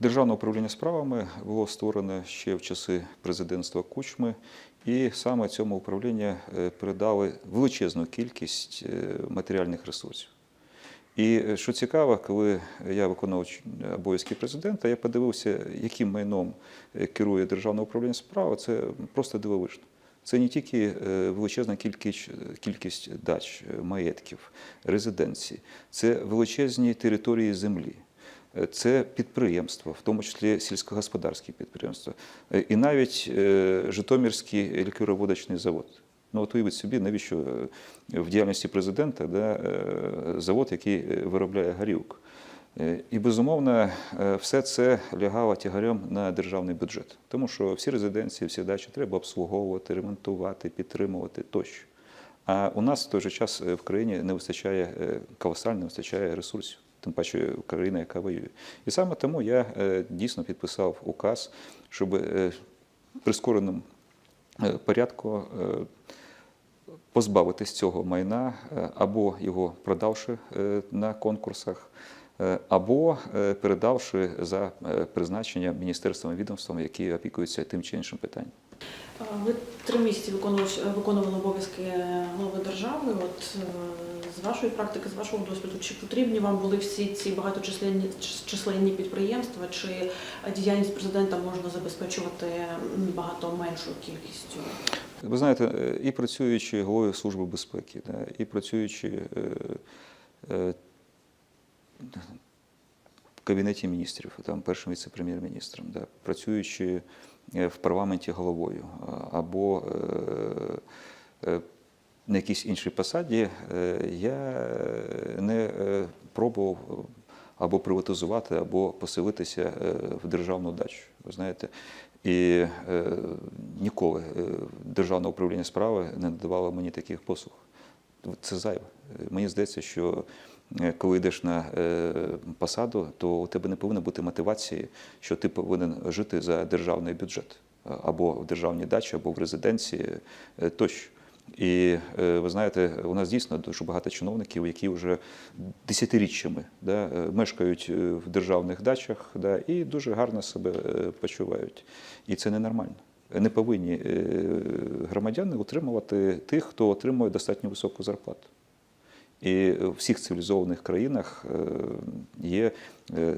Державне управління справами було створено ще в часи президентства Кучми, і саме цьому управлінню е, передали величезну кількість е, матеріальних ресурсів. І е, що цікаво, коли я виконував обов'язки президента, я подивився, яким майном керує Державне управління справи, це просто дивовижно. Це не тільки величезна кількість, кількість дач, маєтків, резиденцій, це величезні території землі. Е, Це підприємства, в тому числі сільськогосподарські підприємства, Е, і навіть е, Житомирський лікероводочний завод. Ну, от уявіть собі, навіщо в діяльності президента да, завод, який виробляє горілку. І безумовно, все це лягало тягарем на державний бюджет, тому що всі резиденції, всі дачі треба обслуговувати, ремонтувати, підтримувати тощо. А у нас в той же час в країні не вистачає колосально, не вистачає ресурсів, тим паче країна, яка воює. І саме тому я е, дійсно підписав указ, щоб е, прискореним е, порядку позбавитись цього майна або його продавши на конкурсах, або е, передавши за е, призначення міністерствам і відомствам, які опікуються тим чи іншим питанням. Ви три місяці виконували, обов'язки голови держави. От е, з вашої практики, з вашого досвіду, чи потрібні вам були всі ці багаточисленні численні підприємства, чи діяльність президента можна забезпечувати багато меншою кількістю? Ви знаєте, е, і працюючи головою Служби безпеки, і працюючи е, е, в Кабінеті міністрів, там, першим віце-прем'єр-міністром, да, працюючи е, в парламенті головою або е, е, на якійсь іншій посаді, е, я не е, пробував або приватизувати, або поселитися е, в державну дачу. Ви знаєте, і е, ніколи е, державне управління справи не надавало мені таких послуг. Це зайве. Мені здається, що е, коли йдеш на е, посаду, то у тебе не повинно бути мотивації, що ти повинен жити за державний бюджет або в державній дачі, або в резиденції е, тощо. І ви знаєте, у нас дійсно дуже багато чиновників, які вже десятиріччями да, мешкають в державних дачах да, і дуже гарно себе почувають. І це ненормально. Не повинні е, громадяни утримувати тих, хто отримує достатньо високу зарплату. І в всіх цивілізованих країнах е, є е,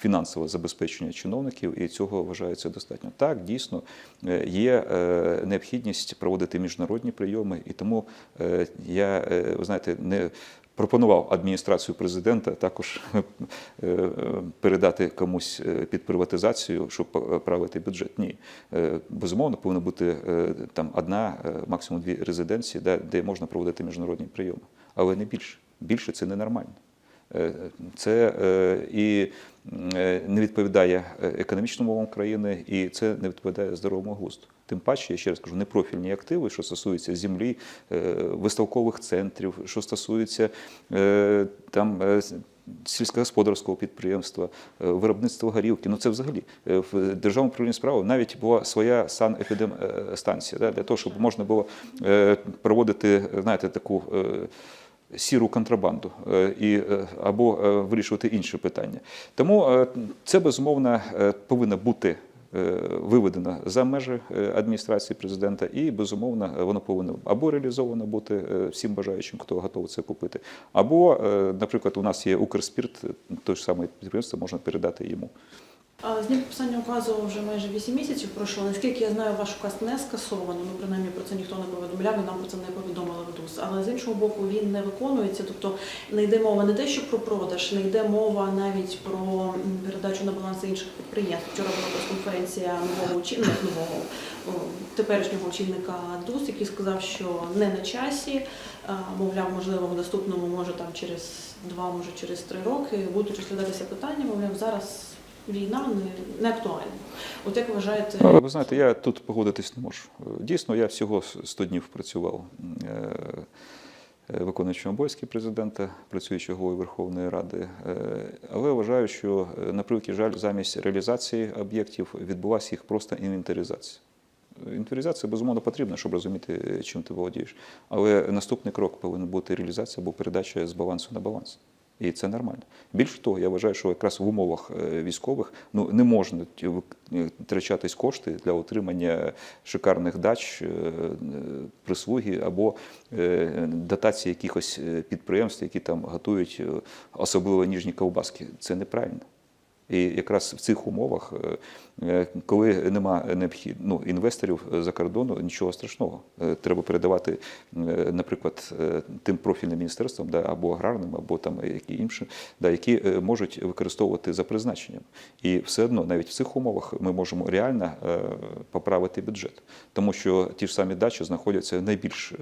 фінансове забезпечення чиновників, і цього вважається достатньо. Так, дійсно, е, є е, необхідність проводити міжнародні прийоми, і тому е, я, ви знаєте, не пропонував адміністрацію президента також передати комусь під приватизацію, щоб правити бюджет. Ні, безумовно, повинна бути там одна, максимум дві резиденції, де, де можна проводити міжнародні прийоми, але не більше. Більше це ненормально. Е, Це е, і е, не відповідає економічним умовам країни, і це не відповідає здоровому глузду. Тим паче, я ще раз кажу, непрофільні активи, що стосуються землі, виставкових центрів, що стосується там. Сільськогосподарського підприємства, виробництва горілки. Ну це взагалі в державному управлінні справи навіть була своя санепідемстанція, да, для того, щоб можна було проводити, знаєте, таку сіру контрабанду е, і, е, або е, вирішувати інші питання. Тому це безумовно повинно бути виведено за межі адміністрації президента, і безумовно воно повинно або реалізовано бути всім бажаючим, хто готовий це купити, або, наприклад, у нас є Укрспірт, той ж самий підприємство можна передати йому. З дня підписання указу вже майже 8 місяців пройшло. Наскільки я знаю, ваш указ не скасовано. Ну принаймні про це ніхто не повідомляв, і нам про це не повідомили в ДУС. Але з іншого боку, він не виконується. Тобто не йде мова не те, що про продаж, не йде мова навіть про передачу на баланс інших підприємств. Вчора була прес-конференція нового очільника, нового теперішнього очільника ДУС, який сказав, що не на часі. Мовляв, можливо, в наступному, може там через два, може через три роки будуть розглядатися питання. Мовляв, зараз війна не, не актуальна. От як вважаєте, Ну, Ви знаєте, я тут погодитись не можу. Дійсно, я всього 100 днів працював е, е, виконуючим обов'язки президента, працюючи головою Верховної Ради. Е, Але вважаю, що на превеликий жаль, замість реалізації об'єктів відбулася їх просто інвентаризація. Інвентаризація безумовно потрібна, щоб розуміти, чим ти володієш. Але наступний крок повинен бути реалізація або передача з балансу на баланс. І це нормально. Більше того, я вважаю, що якраз в умовах е, військових ну не можна вик- е, втрачатись кошти для отримання шикарних дач, е, прислуги або дотації якихось підприємств, які там готують особливо ніжні ковбаски. Це неправильно. І якраз в цих умовах, е, е, коли нема необхід, ну, інвесторів за кордону, нічого страшного. Е, Треба передавати, наприклад, тим профільним міністерствам, да, або аграрним, або там які інші, да, які можуть використовувати за призначенням. І все одно, навіть в цих умовах, ми можемо реально поправити бюджет, тому що ті ж самі дачі знаходяться в найбільш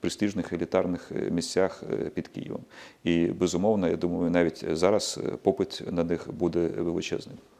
престижних елітарних місцях під Києвом. І безумовно, я думаю, навіть зараз попит на них буде величезним.